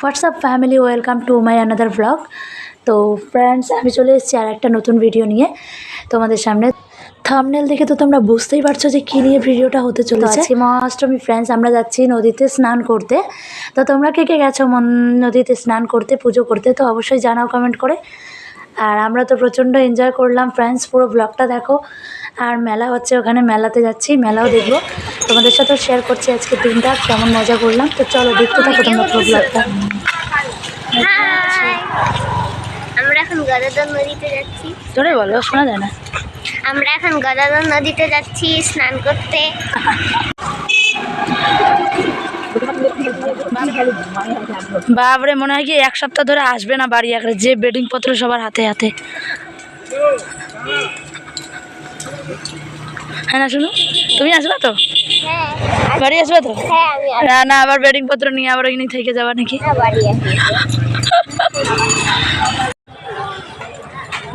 WhatsApp family welcome to my another blog তো friends আমি চলে এসেছি আর একটা নতুন ভিডিও নিয়ে। তোমাদের সামনে। থামনেল দেখে তো তোমরা বুঝতেই পারছ যে কী নিয়ে ভিডিওটা হতে চলেছে। আজকে মহাষ্টমী ফ্রেন্ডস আমরা যাচ্ছি নদীতে স্নান করতে। তো তোমরা কে কে গেছো মন নদীতে স্নান করতে পুজো করতে তো অবশ্যই জানাও কমেন্ট করে। আর আমরা তো প্রচণ্ড এনজয় করলাম ফ্রেন্ডস পুরো ব্লগটা দেখো। আর মেলা হচ্ছে ওখানে মেলাতে যাচ্ছি মেলাও দেখব। তোমাদের সাথেও শেয়ার করছি আজকে দিনটা কেমন মজা করলাম। তো চলো দেখতে থাকো তোমরা ব্লগটা হাই আমরা এখন গদাধর নদীতে যাচ্ছি। বলো শোনা যায় না। আমরা এখন গদাধর নদীতে যাচ্ছি স্নান করতে। বাবরে মনে হয় কি এক সপ্তাহ ধরে আসবে না বাড়ি একরে যে বেডিং পত্র সবার হাতে হাতে। হ্যাঁ না শুনো। তুমি আসবে তো? হ্যাঁ বাড়ি আসবে তো? হ্যাঁ আমি আর না না আবার বেডিং পত্র নিয়ে আবার ওইখানে থেকে যাবা নাকি?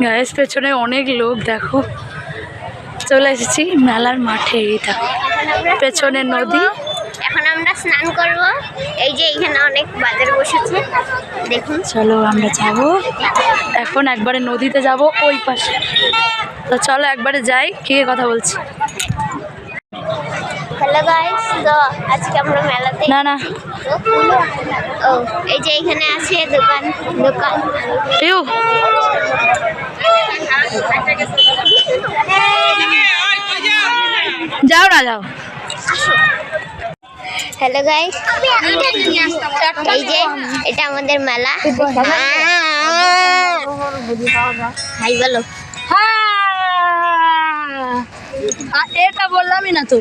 গ্যাস পেছনে অনেক লোক দেখো। চলে এসেছি মেলার মাঠে এই দেখো। পেছনে নদী। এখন আমরা স্নান করব। এই যে এখানে অনেক বাজার বসেছে। দেখুন। চলো আমরা যাব। এখন একবারে নদীতে যাব ওই পাশে। তো চলো একবারে যাই কে কথা বলছি? হ্যালো গাইস তো আজকে আমরা মেলাতে না না। ও এই যে এখানে আছে দোকান দোকান। ইউ। যাও না যাও। হ্যালো গাইস এই যে এটা আমাদের মেলা। হাই বলো। হ্যাঁ। এটা বললামই না তো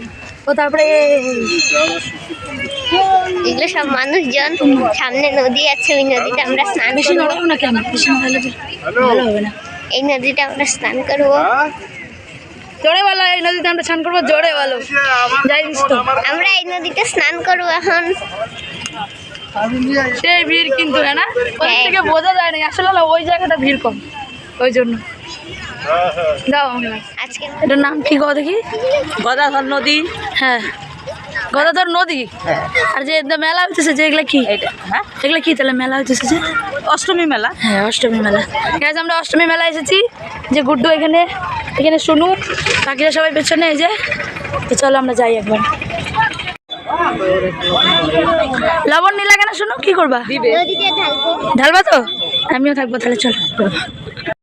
তারপরে এগুলো সব মানুষজন সামনে নদী আছে ওই নদীতে আমরা স্নান করব। না কেন ভালো হবে না। এই নদীতে আমরা স্নান করব। জোরে বলো এই নদীতে আমরা স্নান করব জোরে বলো। যাই তো আমরা এই নদীতে স্নান করব এখন। সেই ভিড় কিন্তু হ্যাঁ না? ওই হ্যাঁ। থেকে বোঝা যায় না আসলে না ওই জায়গাটা ভিড় কম ওই জন্য। দাও। আজকে এটার নাম কি কো দেখি? গদাধর নদী। হ্যাঁ। গদাধর নদী? আর যে মেলা হইতেছে যে এগুলা কি? হ্যাঁ? এগুলা কি তাহলে মেলা হইতেছে যে? অষ্টমী মেলা। হ্যাঁ অষ্টমী মেলা। গ্যাস আমরা অষ্টমী মেলা এসেছি। যে গুড্ডু এখানে এখানে শুনু। বাকিরা সবাই পেছনে এই যে। তো চলো আমরা যাই একবার। লবণ নিলা কেন শুনো? কি করবা? ঢালবা তো? আমিও থাকব তাহলে চলো।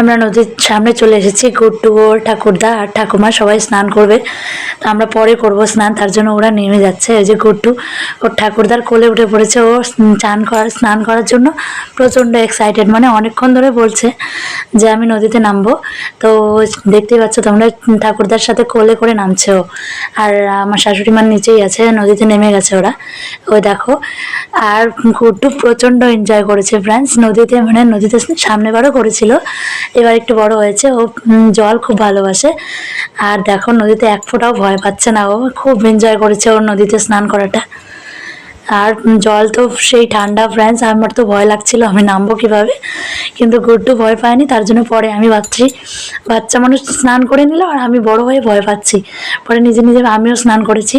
আমরা নদীর সামনে চলে এসেছি ওর ঠাকুরদা আর ঠাকুমা সবাই স্নান করবে। তো আমরা পরে করব স্নান, তার জন্য ওরা নেমে যাচ্ছে ওই যে গুড্ডু ওর ঠাকুরদার কোলে উঠে পড়েছে, ও চান করার স্নান করার জন্য প্রচণ্ড এক্সাইটেড মানে অনেকক্ষণ ধরে বলছে যে আমি নদীতে নামবো। তো দেখতেই পাচ্ছ তোমরা, ঠাকুরদার সাথে কোলে করে নামছে ও। আর আমার শাশুড়ি মার নিচেই আছে, নদীতে নেমে গেছে ওরা। ওই দেখো, আর গুড্ডু প্রচণ্ড এনজয় করেছে ফ্রেন্ডস নদীতে মানে নদীতে সামনে সামনেবারও করেছিল। এবার একটু বড় হয়েছে, ও জল খুব ভালোবাসে। আর দেখো, নদীতে এক ফোঁটাও ভয় পাচ্ছে না ও। খুব এনজয় করেছে ওর নদীতে স্নান করাটা। আর জল তো সেই ঠান্ডা ফ্রেন্ডস আমার তো ভয় লাগছিল আমি নামবো কীভাবে? কিন্তু গুড্ডু ভয় পায়নি তার জন্য পরে আমি ভাবছি বাচ্চা মানুষ স্নান করে নিল আর আমি বড় হয়ে ভয় পাচ্ছি। পরে নিজে নিজে আমিও স্নান করেছি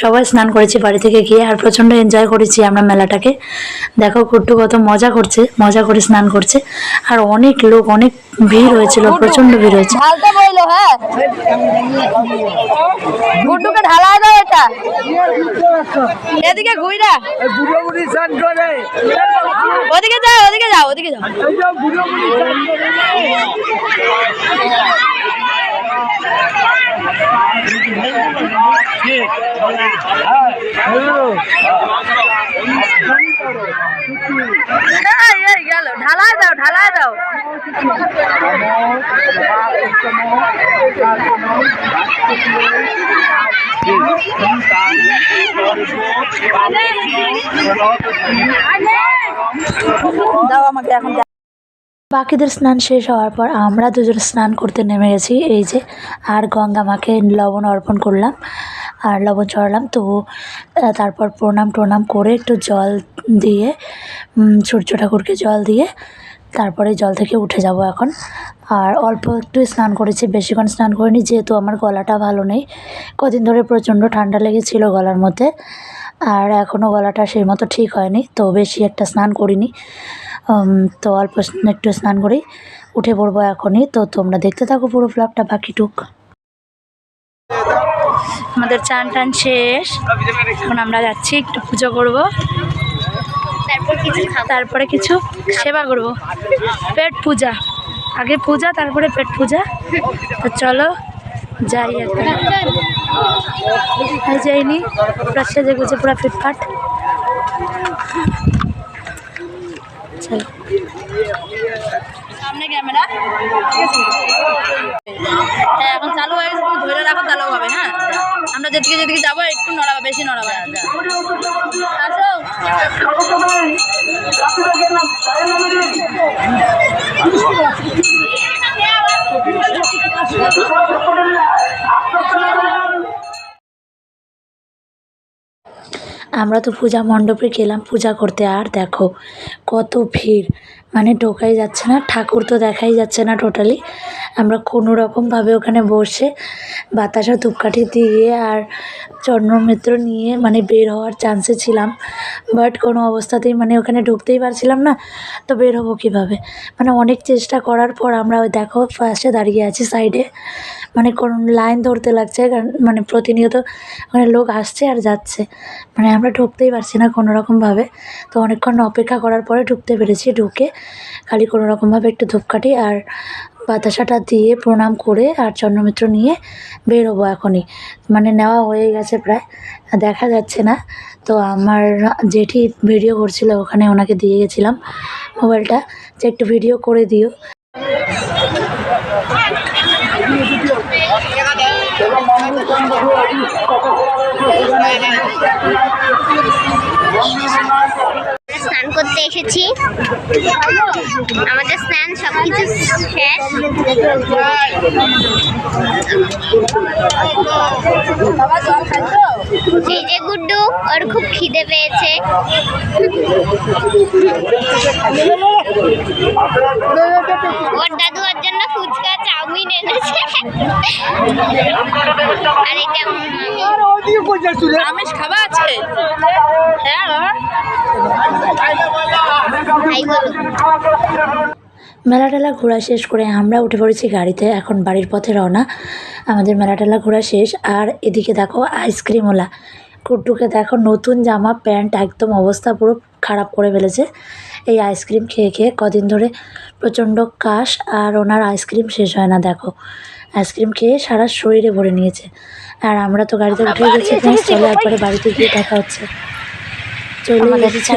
সবাই স্নান করেছি বাড়ি থেকে গিয়ে আর প্রচণ্ড এনজয় করেছি আমরা মেলাটাকে। দেখো গুড্ডু কত মজা করছে মজা করে স্নান করছে আর অনেক লোক অনেক ভিড় হয়েছিল প্রচণ্ড ভিড় হয়েছে। হ্যাঁ? ঢালা দাও এটা। এদিকে করে ওদিকে যাও ওদিকে যাও ওদিকে যাও। এই যে বুড়োবুড়ি স্নান করে এই, এই গেল। ঢালাই দাও ঢালাই দাও। বাকিদের স্নান শেষ হওয়ার পর আমরা দুজন স্নান করতে নেমে গেছি। এই যে আর গঙ্গা মাকে লবণ অর্পণ করলাম, আর লবণ চড়ালাম তো তারপর প্রণাম টনাম করে একটু জল দিয়ে সূর্য ঠাকুরকে জল দিয়ে তারপরে জল থেকে উঠে যাব এখন। আর অল্প একটু স্নান করেছি, বেশিক্ষণ স্নান করিনি, যেহেতু আমার গলাটা ভালো নেই। কদিন ধরে প্রচণ্ড ঠান্ডা লেগেছিলো গলার মধ্যে, আর এখনও গলাটা সেই মতো ঠিক হয়নি, তো বেশি একটা স্নান করিনি। তো অল্প একটু স্নান করি, উঠে পড়ব এখনই। তো তোমরা দেখতে থাকো পুরো ব্লগটা বাকিটুক। আমাদের চান টান শেষ। এখন আমরা যাচ্ছি, একটু পুজো করব। তারপর কিছু সেবা করব। পেট পূজা। আগে পূজা তারপরে পেট পূজা। তো চলো যাই এখন। যাইনি পুরো সেজে গুজে পুরো ফ্লিপকার্ট। চলো। সামনে ক্যামেরা। হ্যাঁ এখন চালু হয়ে গেছে ধরে রাখো চালু হবে হ্যাঁ? যেদিকে যেদিকে যাব একটু নড়াবা বেশি নড়াবা। আসো। আমরা তো পূজা মণ্ডপে গেলাম, পূজা করতে। আর দেখো, কত ভিড়। মানে ঢোকাই যাচ্ছে না, ঠাকুর তো দেখাই যাচ্ছে না টোটালি আমরা কোনো রকমভাবে ওখানে বসে বাতাসা ধূপকাঠি দিয়ে আর চন্দ্রমিত্র নিয়ে মানে বের হওয়ার চান্সে ছিলাম। বাট কোনো অবস্থাতেই মানে ওখানে ঢুকতেই পারছিলাম না, তো বের হব কীভাবে? মানে অনেক চেষ্টা করার পর আমরা ওই দেখো ফার্স্টে দাঁড়িয়ে আছি সাইডে মানে কোন লাইন ধরতে লাগছে, কারণ মানে প্রতিনিয়ত ওখানে লোক আসছে আর যাচ্ছে। মানে আমরা ঢুকতেই পারছি না কোনো রকমভাবে তো অনেকক্ষণ অপেক্ষা করার পরে ঢুকতে পেরেছি, ঢুকে খালি কোনো রকমভাবে একটু ধূপকাঠি আর বাতাসাটা দিয়ে প্রণাম করে আর চন্দ্রমিত্র নিয়ে বেরোবো এখনই। মানে নেওয়া হয়ে গেছে প্রায়, দেখা যাচ্ছে না। তো আমার জেঠি ভিডিও করছিল, ওখানে ওনাকে দিয়ে গেছিলাম মোবাইলটা। যে একটু ভিডিও করে দিও। স্নান করতে এসেছি। আমাদের স্নান সবকিছু শেষ। এই যে গুড্ডু ওর খুব খিদে পেয়েছে ওর দাদু ওর জন্য ফুচকা চাউমিন এনেছে আর এটা মামি ওদিকে কোথায় চলে আমিষ খাবা হ্যাঁ টেলা ঘোরা শেষ করে আমরা উঠে পড়েছি গাড়িতে এখন বাড়ির পথে রওনা। আমাদের মেলা টেলা ঘোরা শেষ আর এদিকে দেখো আইসক্রিমওয়ালা। কুট্টুকে দেখো নতুন জামা প্যান্ট একদম অবস্থা পুরো খারাপ করে ফেলেছে। এই আইসক্রিম খেয়ে খেয়ে কদিন ধরে প্রচণ্ড কাশ আর ওনার আইসক্রিম শেষ হয় না দেখো। আইসক্রিম খেয়ে সারা শরীরে ভরে নিয়েছে। আর আমরা তো গাড়িতে উঠে গেছি চলো একবারে বাড়িতে গিয়ে দেখা হচ্ছে। চলে এসেছি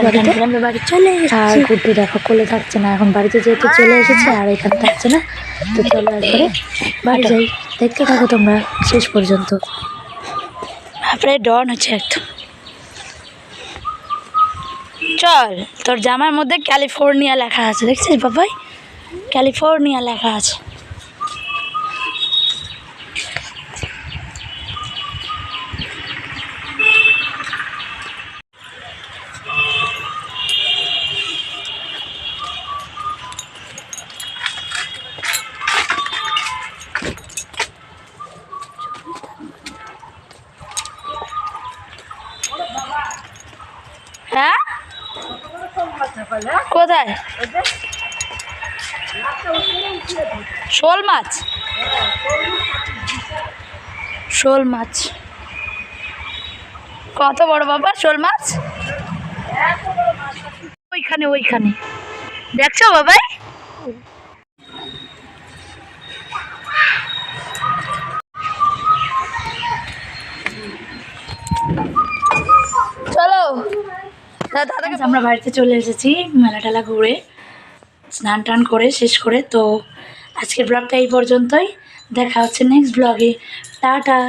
বাড়িতে আর গুড্ডু দেখো কোলে থাকছে না। এখন বাড়িতে যেহেতু চলে এসেছে আর এখানে থাকছে না তো চলো একবারে বাড়ি যাই। দেখতে থাকো তোমরা শেষ পর্যন্ত। প্রায় ডন হচ্ছে একদম চল তোর জামার মধ্যে ক্যালিফোর্নিয়া লেখা আছে দেখছিস বাবাই? ক্যালিফোর্নিয়া লেখা আছে। শোল মাছ? শোল মাছ। কত বড় বাবা শোল মাছ? ওইখানে ওইখানে। দেখছ বাবাই? চলো। দাদাকে আমরা বাড়িতে চলে এসেছি মেলা টেলা ঘুরে। স্নান টান করে শেষ করে। তো আজকের ব্লগটা এই পর্যন্তই। দেখা হচ্ছে নেক্সট ব্লগে টাটা!